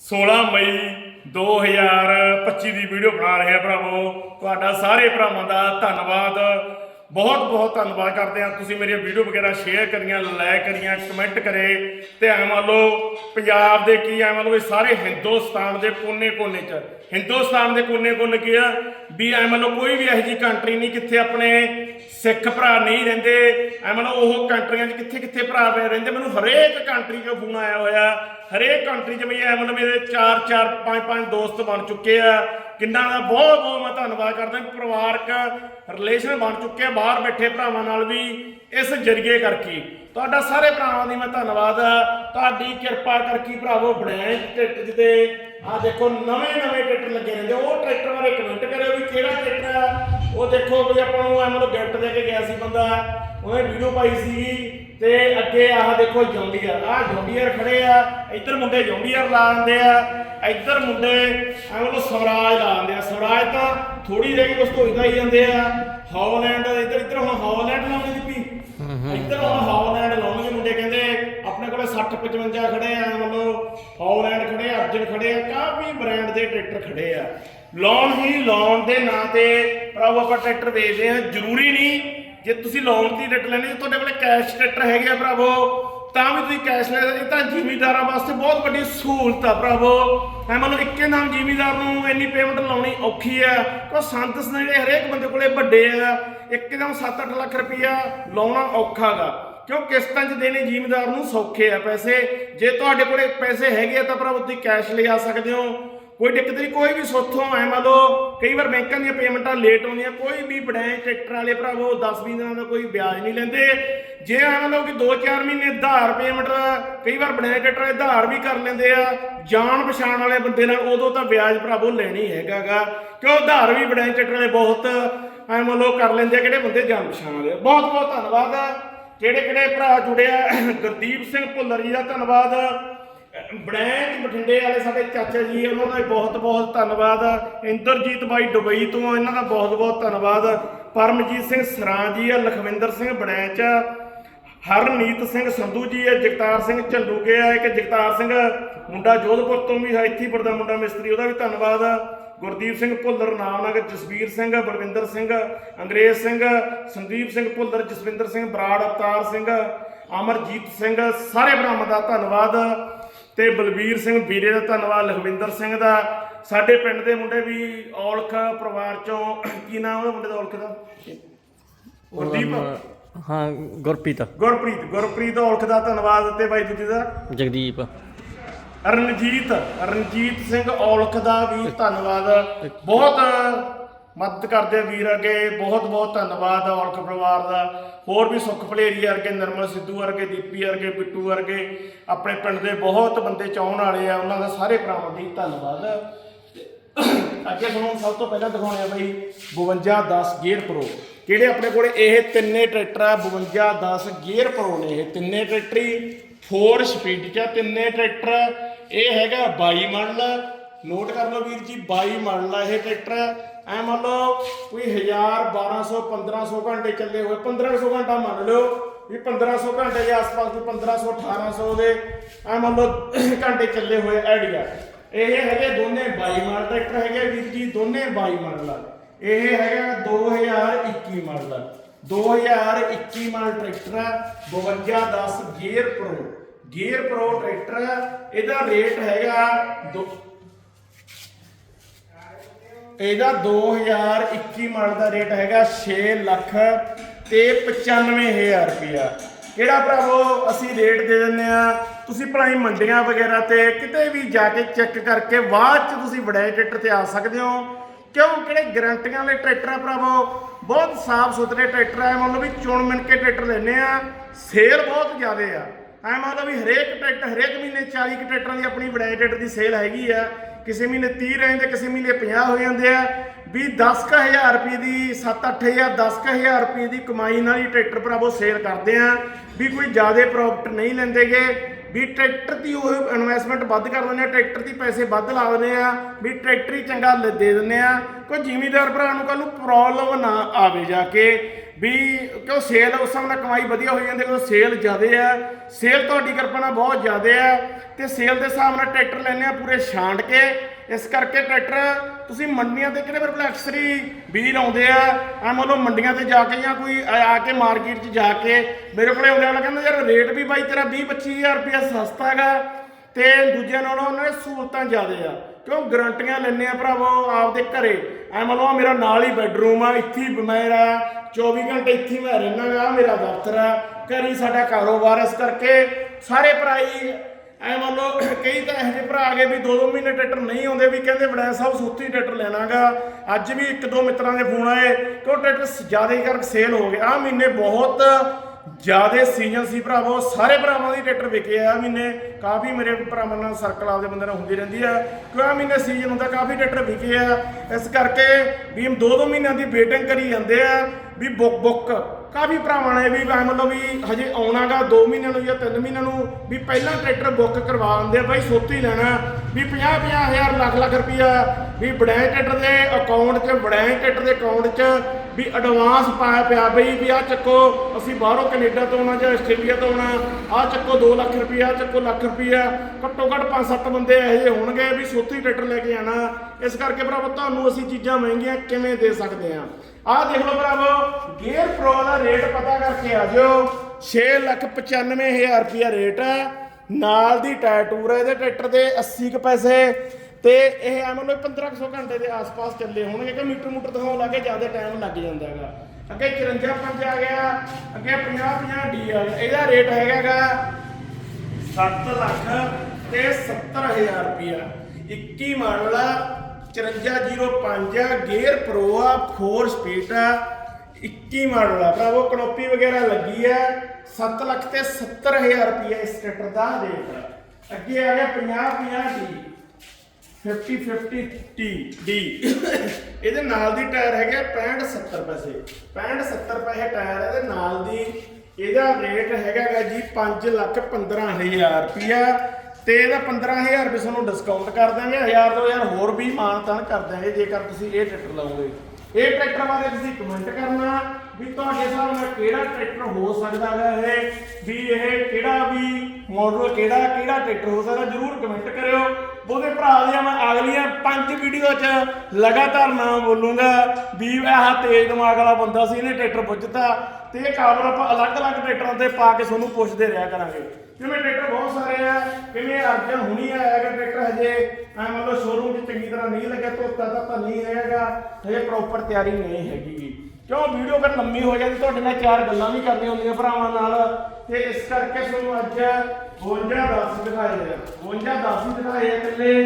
16 ਮਈ 2025 ਦੀ video ਬਣਾ ਰਹੇ ਆ ਭਰਾਵੋ। ਤੁਹਾਡਾ ਸਾਰੇ ਭਰਾਵਾਂ ਦਾ ਧੰਨਵਾਦ। ਬਹੁਤ ਬਹੁਤ ਧੰਨਵਾਦ ਕਰਦੇ ਆ ਤੁਸੀਂ ਮੇਰੀਆਂ ਵੀਡੀਓ ਵਗੈਰਾ ਸ਼ੇਅਰ ਕਰੀਆਂ ਲਾਈਕ ਕਰੀਆਂ ਕਮੈਂਟ ਕਰੇ ਤੇ ਐ ਮੰਨ ਲਓ ਪੰਜਾਬ ਦੇ ਕੀ ਐ ਮੰਨ ਲਓ ਵੀ ਸਾਰੇ ਹਿੰਦੁਸਤਾਨ ਦੇ ਕੋਨੇ-ਕੋਨੇ 'ਚ। ਹਿੰਦੁਸਤਾਨ ਦੇ ਕੋਨੇ-ਕੋਨੇ ਕੀ ਆ? ਵੀ ਐ ਮੰਨ ਲਓ ਕੋਈ ਵੀ ਇਹੋ ਜਿਹੀ ਕੰਟਰੀ ਨਹੀਂ ਕਿੱਥੇ ਆਪਣੇ ਸਿੱਖ ਭਰਾ ਨਹੀਂ ਰਹਿੰਦੇ। ਐ ਮੰਨ ਉਹ ਕੰਟਰੀਆਂ 'ਚ ਕਿੱਥੇ-ਕਿੱਥੇ ਭਰਾ ਰਹਿੰਦੇ। ਮੈਨੂੰ ਹਰੇਕ ਕੰਟਰੀ 'ਚੋਂ ਫੋਨ ਆਇਆ ਹੋਇਆ। ਹਰੇਕ ਕੰਟਰੀ 'ਚ ਵੀ ਐ ਮੰਨ ਮੇਰੇ 4-4 5-5 ਦੋਸਤ ਬਣ ਚੁੱਕੇ ਆ। ਕਿੰਨਾ ਦਾ ਬਹੁਤ ਬਹੁਤ ਮੈਂ ਧੰਨਵਾਦ ਕਰਦਾ। ਪਰਿਵਾਰਕ ਰਿਲੇਸ਼ਨ ਬਣ ਚੁੱਕੇ ਆ। ਬਾਹਰ ਬੈਠੇ ਭਰਾਵਾਂ ਨਾਲ ਵੀ। ਇਸ ਜਰੀਏ ਕਰਕੇ। ਤੁਹਾਡਾ ਸਾਰੇ ਭਰਾਵਾਂ ਦੀ ਮੈਂ ਧੰਨਵਾਦ। ਤੁਹਾਡੀ ਕਿਰਪਾ ਕਰਕੇ ਭਰਾਵੋ ਬਣਾਏ ਟਿਕਟ ਤੇ ਆ ਦੇਖੋ, ਨਵੇਂ ਨਵੇਂ ਟਿਕਟ ਲੱਗੇ ਰਹਿੰਦੇ। ਉਹ ਟਰੈਕਟਰ ਬਾਰੇ ਕਮੈਂਟ ਕਰਿਓ ਵੀ ਕਿਹੜਾ ਟਰੈਕਟਰ ਆ। ਉਹ ਦੇਖੋ ਕੋਈ ਆਪਾਂ ਨੂੰ ਐ ਮਤਲਬ ਗਿਫਟ ਦੇ ਕੇ ਗਿਆ ਸੀ ਬੰਦਾ। ਉਹਨੇ ਵੀਡੀਓ ਪਾਈ ਸੀ। ਤੇ ਅੱਗੇ ਆਹ ਦੇਖੋ ਜੌਂਡੀਅਰ। ਆਹ ਜੌਂਡੀਅਰ ਖੜੇ ਆ। ਇੱਧਰ ਮੁੰਡੇ ਜੌਂਡੀਅਰ ਦਿੰਦੇ ਆ। ਇੱਧਰ ਮੁੰਡੇ ਐ ਮਤਲਬ ਸਵਰਾਜ ਦਿੰਦੇ ਆ। ਸਵਰਾਜ ਤਾਂ ਥੋੜੀ ਰਹਿ ਗਈ, ਉਸ ਤੋਂ ਇਦਾਂ ਹੀ ਜਾਂਦੇ ਆ। ਹੌਲੈਂਡ ਇੱਧਰ ਇੱਧਰ ਹੁਣ ਹੌਲੈਂਡ ਲਾਉਂਦੇ ਦੀ ਪੀ ਇੱਧਰ ਹੁਣ ਹੌਲੈਂਡ ਲਾਉਣਗੇ ਮੁੰਡੇ, ਕਹਿੰਦੇ ਆਪਣੇ ਕੋਲੇ 60 55 ਖੜੇ ਆ ਮਤਲਬ ਹੌਲੈਂਡ ਖੜੇ ਆ, ਅਰਜਨ ਖੜੇ ਆ, ਕਾਫੀ ਬ੍ਰਾਂਡ ਦੇ ਟਰੈਕਟਰ ਖੜੇ ਆ। ਲੋਨ ਹੀ ਲੋਨ ਦੇ ਨਾਂ ਤੇ ਭਰਾਵੋ ਆਪਾਂ ਟਰੈਕਟਰ ਵੇਚਦੇ ਆ, ਜ਼ਰੂਰੀ ਨਹੀਂ ਜੇ ਤੁਸੀਂ ਲੋਨ ਦੀ ਟਰੈਕਟਰ ਲੈਣੇ ਤੁਹਾਡੇ ਕੋਲੇ ਕੈਸ਼ ਟਰੈਕਟਰ ਹੈਗੇ ਆ ਭਰਾਵੋ, ਤਾਂ ਵੀ ਤੁਸੀਂ ਕੈਸ਼ ਲੈ ਸਕਦੇ ਇਹ ਤਾਂ ਜ਼ਿਮੀਦਾਰਾਂ ਵਾਸਤੇ ਬਹੁਤ ਵੱਡੀ ਸਹੂਲਤ ਆ ਭਰਾਵੋ। ਮੈਂ ਮੰਨ ਇੱਕੇ ਨਾਮ ਜ਼ਿਮੀਦਾਰ ਨੂੰ ਇੰਨੀ ਪੇਮੈਂਟ ਲਾਉਣੀ ਔਖੀ ਆ ਕੋ ਸੰਤਸ ਜਿਹੜੇ ਹਰੇਕ ਬੰਦੇ ਕੋਲੇ ਵੱਡੇ ਆ। ਇੱਕਦਮ 7-8 ਲੱਖ ਰੁਪਈਆ ਲਾਉਣਾ ਔਖਾ ਗਾ ਕਿਉਂ ਕਿਸ਼ਤਾਂ 'ਚ ਦੇਣੇ ਜ਼ਿਮੀਦਾਰ ਨੂੰ ਸੌਖੇ ਆ ਪੈਸੇ? ਜੇ ਤੁਹਾਡੇ ਕੋਲੇ ਪੈਸੇ ਹੈਗੇ ਆ ਤਾਂ ਭਰਾ ਤੁਸੀਂ ਕੈਸ਼ ਲਿਆ ਸਕਦੇ ਹੋ। ਕੋਈ ਦਿੱਕਤ ਨਹੀਂ, ਕੋਈ ਵੀ ਸੋਥੋਂ ਐ ਮੰਨ ਲਓ, ਕਈ ਵਾਰ ਬੈਂਕਾਂ ਦੀਆਂ ਪੇਮੈਂਟਾਂ ਲੇਟ ਆਉਂਦੀਆਂ, ਕੋਈ ਵੀ ਬੜਾਏ ਟਰੈਕਟਰ ਵਾਲੇ ਭਰਾਵੋ 10-20 ਦਿਨਾਂ ਦਾ ਕੋਈ ਵਿਆਜ ਨਹੀਂ ਲੈਂਦੇ। ਜੇ ਐ ਮੰਨ ਲਓ ਕਿ 2-4 ਮਹੀਨੇ ਉਧਾਰ ਪੇਮੈਂਟ ਕਈ ਵਾਰ ਬੜਾਏ ਟਰੈਕਟਰ ਵਾਲੇ ਉਧਾਰ ਵੀ ਕਰ ਲੈਂਦੇ ਆ ਜਾਣ ਪਛਾਣ ਵਾਲੇ ਬੰਦੇ ਨਾਲ ਉਦੋਂ ਤਾਂ ਵਿਆਜ ਭਰਾਵੋ ਲੈਣੀ ਹੈਗਾਗਾ। ਕਿਉਂ ਉਧਾਰ ਵੀ ਬੜਾਏ ਟਰੈਕਟਰ ਵਾਲੇ ਬਹੁਤ। ਐ ਲੋਕ ਕਰ ਲੈਂਦੇ ਆ ਕਿਹੜੇ ਬੰਦੇ ਜਾਣ ਪਛਾਣ ਵਾਲੇ ਬਹੁਤ ਬਹੁਤ ਧੰਨਵਾਦ ਕਿਹੜੇ ਕਿਹੜੇ ਭਰਾ ਜੁੜੇ ਆ ਗੁਰਦੀਪ ਸਿੰਘ ਭੁੱਲਰ ਜੀ ਦਾ ਧੰਨਵਾਦ। ਬ੍ਰੈਂਚ ਬਠਿੰਡੇ ਵਾਲੇ ਸਾਡੇ ਚਾਚਾ ਜੀ ਉਹਨਾਂ ਦਾ ਬਹੁਤ ਬਹੁਤ ਧੰਨਵਾਦ ਇੰਦਰਜੀਤ ਬਾਈ ਦੁਬਈ ਤੋਂ ਇਹਨਾਂ ਦਾ ਬਹੁਤ ਬਹੁਤ ਧੰਨਵਾਦ ਪਰਮਜੀਤ ਸਿੰਘ ਸਰਾਂ ਜੀ ਆ ਲਖਵਿੰਦਰ ਸਿੰਘ ਬੜੈਚ ਆ, ਹਰਨੀਤ ਸਿੰਘ ਸੰਧੂ ਜੀ ਹੈ ਜਗਤਾਰ ਸਿੰਘ ਝੰਡੂਕੇ ਆ ਇੱਕ ਜਗਤਾਰ ਸਿੰਘ ਮੁੰਡਾ ਜੋਧਪੁਰ ਤੋਂ ਵੀ ਹੈ ਇੱਥੀਪੁਰ ਦਾ ਮੁੰਡਾ ਮਿਸਤਰੀ ਉਹਦਾ ਵੀ ਧੰਨਵਾਦ। ਗੁਰਦੀਪ ਸਿੰਘ ਭੁੱਲਰ ਨਾਮਨਗਰ ਜਸਵੀਰ ਸਿੰਘ ਬਲਵਿੰਦਰ ਸਿੰਘ ਅੰਗਰੇਜ਼ ਸਿੰਘ ਸੰਦੀਪ ਸਿੰਘ ਭੁੱਲਰ ਜਸਵਿੰਦਰ ਸਿੰਘ ਬਰਾੜ ਅਵਤਾਰ ਸਿੰਘ ਅਮਰਜੀਤ ਸਿੰਘ ਸਾਰੇ ਭਰਾਵਾਂ ਦਾ ਧੰਨਵਾਦ। ਤੇ ਬਲਬੀਰ ਸਿੰਘ ਵੀਰੇ ਦਾ ਧੰਨਵਾਦ ਲਖਵਿੰਦਰ ਸਿੰਘ ਦਾ। ਸਾਡੇ ਪਿੰਡ ਦੇ ਮੁੰਡੇ ਵੀ ਔਲਖ ਪਰਿਵਾਰ ਚੋਂ ਕੀ ਨਾਮ ਉਹਦਾ ਮੁੰਡੇ ਦਾ ਔਲਖ ਦਾ? ਗੁਰਦੀਪ? ਹਾਂ ਗੁਰਪ੍ਰੀਤ। ਗੁਰਪ੍ਰੀਤ ਗੁਰਪ੍ਰੀਤ ਔਲਖ ਦਾ ਧੰਨਵਾਦ ਤੇ ਬਾਈ ਦੂਜੇ ਦਾ। ਜਗਦੀਪ। ਰਣਜੀਤ ਰਣਜੀਤ ਸਿੰਘ ਔਲਖ ਦਾ ਵੀ ਧੰਨਵਾਦ। ਬਹੁਤ ਮਦਦ ਕਰਦੇ ਵੀਰ ਅੱਗੇ ਬਹੁਤ ਬਹੁਤ ਧੰਨਵਾਦ ਔਲਖ ਪਰਿਵਾਰ ਦਾ। ਹੋਰ ਵੀ ਸੁਖ ਭਲੇਰੀ ਵਰਗੇ ਨਰਮਲ ਸਿੱਧੂ ਵਰਗੇ ਦੀਪੀ ਵਰਗੇ ਬਿੱਟੂ ਵਰਗੇ। ਆਪਣੇ ਪਿੰਡ ਦੇ ਬਹੁਤ ਬੰਦੇ ਚਾਹਣ ਵਾਲੇ ਆ ਉਹਨਾਂ ਦਾ ਸਾਰੇ ਭਰਾਵਾਂ ਦੀ ਧੰਨਵਾਦ। ਅੱਗੇ ਤੁਹਾਨੂੰ ਸਭ ਤੋਂ ਪਹਿਲਾਂ ਦਿਖਾਉਣੇ ਆ ਬਈ 5210 ਗੇਅਰ ਪ੍ਰੋ। ਕਿਹੜੇ ਆਪਣੇ ਕੋਲ ਇਹ ਤਿੰਨੇ ਟਰੈਕਟਰ ਆ 5210 ਗੇਅਰ ਪ੍ਰੋ ਨੇ ਇਹ ਤਿੰਨੇ ਟਰੈਕਟਰ ਹੀ 4 ਸਪੀਡ ਚ ਤਿੰਨੇ ਟਰੈਕਟਰ। ਇਹ ਹੈਗਾ 22 ਮਾਡਲ ਨੋਟ ਕਰ ਲਓ ਵੀਰ ਜੀ 22 ਮਾਡਲ ਆ ਇਹ ਟਰੈਕਟਰ ਐ ਮੰਨ ਲਓ ਕੋਈ 1000 1200 1500 ਘੰਟੇ ਚੱਲੇ ਹੋਏ 1500 ਘੰਟਾ ਮੰਨ ਲਓ ਵੀ 1500 ਘੰਟੇ ਦੇ ਆਸ-ਪਾਸ ਕੋਈ 1500 1800 ਦੇ, ਐ ਮੰਨ ਲਓ ਘੰਟੇ ਚੱਲੇ ਹੋਏ ਆਈਡੀਆ ਇਹ ਹੈਗੇ ਦੋਨੇ 22 ਮਾਡਲ ਟਰੈਕਟਰ ਹੈਗੇ ਵੀਰ ਜੀ, ਦੋਨੇ 22 ਮਾਡਲ ਆ ਇਹ ਹੈਗਾ 2021 ਮਾਡਲ ਆ 2021 ਮਾਡਲ ਟਰੈਕਟਰ ਆ 5210 gear pro. Gear pro tractor ਆ, ਇਹਦਾ ਰੇਟ ਹੈਗਾ ਦੋ- ਇਹਦਾ 2021 ਮਾਡਲ ਦਾ ਰੇਟ ਹੈਗਾ 6 ਲੱਖ ਤੇ 95000 ਰੁਪਇਆ। ਕਿਹੜਾ ਭਰਾਵੋ, ਅਸੀਂ ਰੇਟ ਦੇ ਦਿੰਨੇ ਆ। ਤੁਸੀਂ ਭਲਾਈ ਮੰਡੀਆਂ ਵਗੈਰਾ ਤੇ ਕਿਤੇ ਵੀ ਜਾ ਕੇ ਚੈੱਕ ਕਰਕੇ ਬਾਅਦ ਚ ਤੁਸੀਂ ਬੜੇ ਟਰੈਕਟਰ ਤੇ ਆ ਸਕਦੇ ਹੋ। ਕਿਉਂ? ਕਿਹੜੇ ਗਰੰਟੀਆਂ ਵਾਲੇ ਟਰੈਕਟਰ ਆ ਭਰਾਵੋ? ਬਹੁਤ ਸਾਫ਼ ਸੁਥਰੇ ਟਰੈਕਟਰ ਆ। ਮੰਨ ਲਓ ਵੀ ਚੁਣ ਮਿਣ ਕੇ ਟਰੈਕਟਰ ਲੈਨੇ ਆ। ਸੇਲ ਬਹੁਤ ਜ਼ਿਆਦੇ ਆ। ਐ ਮੰਨ ਲਓ ਵੀ ਹਰੇਕ ਟਰੈਕਟਰ, ਹਰੇਕ ਮਹੀਨੇ 40 ਕੁ ਟਰੈਕਟਰਾਂ ਦੀ ਆਪਣੀ ਬੜਾਈ ਟਰੈਕਟਰ ਦੀ ਸੇਲ ਹੈਗੀ ਆ। ਕਿਸੇ ਮਹੀਨੇ 30 ਰਹਿੰਦੇ, ਕਿਸੇ ਮਹੀਨੇ 50 ਹੋ ਜਾਂਦੇ ਆ। ਵੀ 10000 ਰੁਪਏ ਦੀ 7-8000 10000 ਰੁਪਏ ਦੀ ਕਮਾਈ ਨਾਲ ਹੀ ਟਰੈਕਟਰ ਭਰਾਵੋ ਸੇਲ ਕਰਦੇ ਆ। ਵੀ ਕੋਈ ਜ਼ਿਆਦਾ ਪ੍ਰੋਫਿਟ ਨਹੀਂ ਲੈਂਦੇਗੇ। ਵੀ ਟਰੈਕਟਰ ਦੀ ਉਹ ਇਨਵੈਸਟਮੈਂਟ ਵੱਧ ਕਰ ਦਿੰਦੇ ਆ, ਟਰੈਕਟਰ ਦੀ ਪੈਸੇ ਵੱਧ ਲਾ ਦਿੰਦੇ ਆ, ਵੀ ਟਰੈਕਟਰ ਹੀ ਚੰਗਾ ਲ- ਦੇ ਦਿੰਦੇ ਆ। ਕੋਈ ਜ਼ਿਮੀਦਾਰ ਭਰਾ ਨੂੰ ਕੱਲ ਨੂੰ ਪ੍ਰੋਬਲਮ ਨਾ ਆਵੇ ਜਾ ਕੇ, ਵੀ ਕਿਉਂ ਸੇਲ ਉਸ ਸਮੇਂ ਨਾਲ ਕਮਾਈ ਵਧੀਆ ਹੋ ਜਾਂਦੀ ਕਿਉਂ ਸੇਲ ਜ਼ਿਆਦੇ ਆ। ਸੇਲ ਤੁਹਾਡੀ ਕਿਰਪਾ ਨਾਲ ਬਹੁਤ ਜ਼ਿਆਦੇ ਆ। ਤੇ ਸੇਲ ਦੇ ਹਿਸਾਬ ਨਾਲ ਟਰੈਕਟਰ ਲੈਣੇ ਆ ਪੂਰੇ ਛਾਂਟ ਕੇ। ਇਸ ਕਰਕੇ ਟਰੈਕਟਰ ਤੁਸੀਂ ਮੰਡੀਆਂ ਤੇ ਕਿਹੜੇ ਮੇਰੇ ਐਕਸਰੀ ਬੀਜ ਆਉਂਦੇ ਆ? ਆ ਮੰਨ ਲਓ ਮੰਡੀਆਂ ਤੇ ਜਾ ਕੇ ਜਾਂ ਕੋਈ ਆ ਕੇ ਮਾਰਕੀਟ 'ਚ ਜਾ ਕੇ ਮੇਰੇ ਕੋਲੇ ਆਉਂਦੇ ਵਾਲਾ ਕਹਿੰਦਾ ਯਾਰ ਰੇਟ ਵੀ ਬਾਈ ਤੇਰਾ 20 25000 ਰੁਪਇਆ ਸਸਤਾ ਹੈਗਾ ਤੇ ਦੂਜਿਆਂ ਨਾਲੋਂ ਉਹਨਾਂ ਨੇ ਸਹੂਲਤਾਂ ਜ਼ਿਆਦਾ ਆ। ਕਿਉਂ ਗਰੰਟੀਆਂ ਲੈਣੇ ਆ ਭਰਾਵੋ ਆਪਦੇ ਘਰੇ? ਐ ਮੰਨ ਲਓ ਮੇਰਾ ਨਾਲ ਹੀ ਬੈੱਡਰੂਮ ਆ, ਇੱਥੇ ਹੀ ਮੇਰਾ 24 ਘੰਟੇ ਇੱਥੇ ਹੀ ਮੈਂ ਰਹਿਣਾ ਗਾ ਮੇਰਾ ਦਫ਼ਤਰ ਆ। ਘਰ ਸਾਡਾ ਕਾਰੋਬਾਰ ਇਸ ਕਰਕੇ ਸਾਰੇ ਭਰਾ ਹੀ ਐ ਮੰਨ ਲਓ, ਕਈ ਤਾਂ ਇਹੋ ਜਿਹੇ ਭਰਾ ਆ ਗਏ ਵੀ ਦੋ ਦੋ ਮਹੀਨੇ ਟਰੈਕਟਰ ਨਹੀਂ ਆਉਂਦੇ, ਵੀ ਕਹਿੰਦੇ ਬੜਾ ਸਾਹਿਬ ਸੋਤੀ ਟਰੈਕਟਰ ਲੈਣਾਗਾ। ਅੱਜ ਵੀ ਇੱਕ ਦੋ ਮਿੱਤਰਾਂ ਦੇ ਫੋਨ ਆਏ ਕਿ ਉਹ ਟਰੈਕਟਰ ਜ਼ਿਆਦਾ ਹੀ ਕਰਕੇ ਸੇਲ ਹੋ ਗਏ। ਆ ਮਹੀਨੇ ਬਹੁਤ ਜਿਆਦੇ ਸੀਜ਼ਨ ਸੀ ਭਰਾਵੋ। ਸਾਰੇ ਭਰਾਵਾਂ ਦੀ ਟਰੈਕਟਰ ਵਿਕੇ ਆ। ਮਹੀਨੇ ਕਾਫੀ ਮੇਰੇ ਭਰਾਵਾਂ ਨਾਲ ਸਰਕਲ ਆਪਦੇ ਬੰਦੇ ਨਾਲ ਹੁੰਦੀ ਰਹਿੰਦੀ ਆ। ਕਿ ਆ ਮਹੀਨੇ ਸੀਜ਼ਨ ਹੁੰਦਾ, ਕਾਫੀ ਟਰੈਕਟਰ ਵਿਕੇ ਆ। ਇਸ ਕਰਕੇ ਵੀ ਦੋ ਦੋ ਮਹੀਨਿਆਂ ਦੀ ਵੇਟਿੰਗ ਕਰੀ ਜਾਂਦੇ ਆ, ਵੀ ਬੁੱਕ ਬੁੱਕ ਕਾਫੀ ਭਰਾਵਾਂ ਨੇ ਵੀ ਮੈਂ ਮਤਲਬ ਵੀ ਹਜੇ ਆਉਣਾਗਾ 2 ਮਹੀਨਿਆਂ ਨੂੰ ਜਾਂ 3 ਮਹੀਨਿਆਂ ਨੂੰ ਵੀ ਪਹਿਲਾਂ ਟਰੈਕਟਰ ਬੁੱਕ ਕਰਵਾ ਦਿੰਦੇ ਆ, ਬਾਈ ਸੋਤੀ ਲੈਣਾ। ਵੀ 50 ਹਜ਼ਾਰ ਲੱਖ ਲੱਖ ਰੁਪਈਆ ਵੀ ਬੜੈਂ ਟਰੈਕਟਰ ਦੇ ਅਕਾਊਂਟ 'ਚ ਬੜੈਂ ਟਰੈਕਟਰ ਦੇ ਅਕਾਊਂਟ 'ਚ ਵੀ ਐਡਵਾਂਸ ਪਾਇਆ ਪਿਆ ਬਈ ਵੀ ਆ ਚੱਕੋ, ਅਸੀਂ ਬਾਹਰੋਂ ਕੈਨੇਡਾ ਤੋਂ ਆਉਣਾ ਜਾਂ ਆਸਟ੍ਰੇਲੀਆ ਤੋਂ ਆਉਣਾ ਆ ਚੱਕੋ 2 ਲੱਖ ਰੁਪਈਆ, ਆਹ ਚੱਕੋ ਲੱਖ ਰੁਪਈਆ, ਘੱਟੋ ਘੱਟ 5-7 ਬੰਦੇ ਇਹੋ ਜਿਹੇ ਹੋਣਗੇ ਵੀ ਸੋਤੀ ਟਰੈਕਟਰ ਲੈ ਕੇ ਆਣਾ ਇਸ ਕਰਕੇ ਭਰਾਵੋ, ਤੁਹਾਨੂੰ ਅਸੀਂ ਚੀਜ਼ਾਂ ਮਹਿੰਗੀਆਂ ਕਿਵੇਂ ਦੇ ਸਕਦੇ ਆ ਆਹ ਦੇਖ ਲਓ ਭਰਾਵੋ ਗੇਅਰ ਪ੍ਰੋ ਦਾ ਰੇਟ ਪਤਾ ਕਰਕੇ ਆ ਜਿਓ। 695000 ਰੁਪਿਆ ਰੇਟ ਹੈ। ਨਾਲ ਦੀ ਟਾਇਰ ਟੂਰ ਹੈ ਇਹਦੇ ਟਰੈਕਟਰ ਦੇ 80 ਕੁ ਪੈਸੇ। ਤੇ ਇਹ ਐ ਮੰਨ ਲਓ 1500 ਘੰਟੇ ਦੇ ਆਸ-ਪਾਸ ਚੱਲੇ ਹੋਣਗੇ ਕਿ ਮੀਟਰ ਮੂਟਰ ਦਿਖਾਉਣ ਲੱਗੇ ਜ਼ਿਆਦਾ ਟਾਈਮ ਲੱਗ ਜਾਂਦਾ ਹੈਗਾ। ਅੱਗੇ 54 ਪੰਜ ਆ ਗਿਆ, ਅੱਗੇ 50 50 ਡੀ ਆ ਗਿਆ। ਇਹਦਾ ਰੇਟ ਹੈਗਾਗਾ 7 ਲੱਖ ਤੇ 70000 ਰੁਪਿਆ 21 ਮਾਡਲ ਆ 5405 ਆ, ਗੇਅਰ ਪ੍ਰੋ ਆ 4 ਸਪੀਡ ਆ 21 ਮਾਡਲ ਆ। ਭਰਾਵੋ, ਕਨੋਪੀ ਵਗੈਰਾ ਲੱਗੀ ਆ 7 ਲੱਖ ਤੇ 70000 ਰੁਪਿਆ ਇਸ ਟਰੈਕਟਰ ਦਾ ਰੇਟ ਆ। ਅੱਗੇ ਆ ਗਿਆ 50 50 ਡੀ 50 50 ਟੀ ਡੀ ਇਹਦੇ ਨਾਲ ਦੀ ਟਾਇਰ ਹੈਗਾ 65 70 ਪੈਸੇ। 65 70 ਪੈਸੇ ਟਾਇਰ ਇਹਦੇ ਨਾਲ ਦੀ ਇਹਦਾ ਰੇਟ ਹੈਗਾਗਾ ਜੀ 5 ਲੱਖ 15000 ਰੁਪਿਆ ਤੇ ਇਹਦਾ 15000 ਰੁਪਏ ਤੁਹਾਨੂੰ ਡਿਸਕਾਊਂਟ ਕਰ ਦਾਂਗੇ 1000 2000 ਹੋਰ ਵੀ ਮਾਨਤਾਨ ਕਰ ਦਾਂਗੇ ਜੇਕਰ ਤੁਸੀਂ ਇਹ ਟਰੈਕਟਰ ਲਓਗੇ। ਇਹ ਟਰੈਕਟਰ ਬਾਰੇ ਤੁਸੀਂ ਕਮੈਂਟ ਕਰਨਾ ਵੀ ਤੁਹਾਡੇ ਹਿਸਾਬ ਨਾਲ ਕਿਹੜਾ ਟਰੈਕਟਰ ਹੋ ਸਕਦਾ ਹੈ ਇਹ, ਵੀ ਇਹ ਕਿਹੜਾ ਵੀ ਮਾਡਲ ਕਿਹੜਾ ਕਿਹੜਾ ਟਰੈਕਟਰ ਹੋ ਸਕਦਾ, ਜਰੂਰ ਕਮੈਂਟ ਕਰਿਓ। ਉਹਦੇ ਭਰਾ ਦੀਆਂ ਮੈਂ ਅਗਲੀਆਂ ਪੰਜ ਵੀਡੀਓ 'ਚ ਲਗਾਤਾਰ ਨਾਮ ਬੋਲੂੰਗਾ ਵੀ ਆਹ ਤੇਜ਼ ਦਿਮਾਗ ਵਾਲਾ ਬੰਦਾ ਸੀ, ਇਹਨੇ ਟਰੈਕਟਰ ਪੁੱਜਤਾ ਤੇ ਇਹ ਕਾਬਲ ਆਪਾਂ ਅਲੱਗ-ਅਲੱਗ ਟਰੈਕਟਰਾਂ ਤੇ ਪਾ ਕੇ ਤੁਹਾਨੂੰ ਪੁੱਛਦੇ ਰਿਹਾ ਕਰਾਂਗੇ। ਕਿਵੇਂ ਟਰੈਕਟਰ ਬਹੁਤ ਸਾਰੇ ਆ, ਕਿਵੇਂ ਅਰਜਨ ਹੁਣੀ ਆਇਆ ਹੈਗਾ ਟਰੈਕਟਰ ਹਜੇ ਐ ਮਤਲਬ ਸ਼ੋਰੂਮ 'ਚ ਚੰਗੀ ਤਰ੍ਹਾਂ ਨਹੀਂ ਲੱਗਿਆ ਧੋਤਾ ਤਾਂ ਨਹੀਂ ਹੈਗਾ, ਹਜੇ ਪ੍ਰੋਪਰ ਤਿਆਰੀ ਨਹੀਂ ਹੈਗੀ ਗੀ। ਕਿਉਂ? ਵੀਡੀਓ ਕਰ ਲੰਮੀ ਹੋ ਜਾਂਦੀ, ਤੁਹਾਡੇ ਨਾਲ ਚਾਰ ਗੱਲਾਂ ਵੀ ਕਰਨੀਆਂ ਹੁੰਦੀਆਂ ਭਰਾਵਾਂ ਨਾਲ। ਤੇ ਇਸ ਕਰਕੇ ਤੁਹਾਨੂੰ ਅੱਜ 52 10 ਦਿਖਾਏ ਆ। 52 10 ਹੀ ਦਿਖਾਏ ਆ ਇਕੱਲੇ।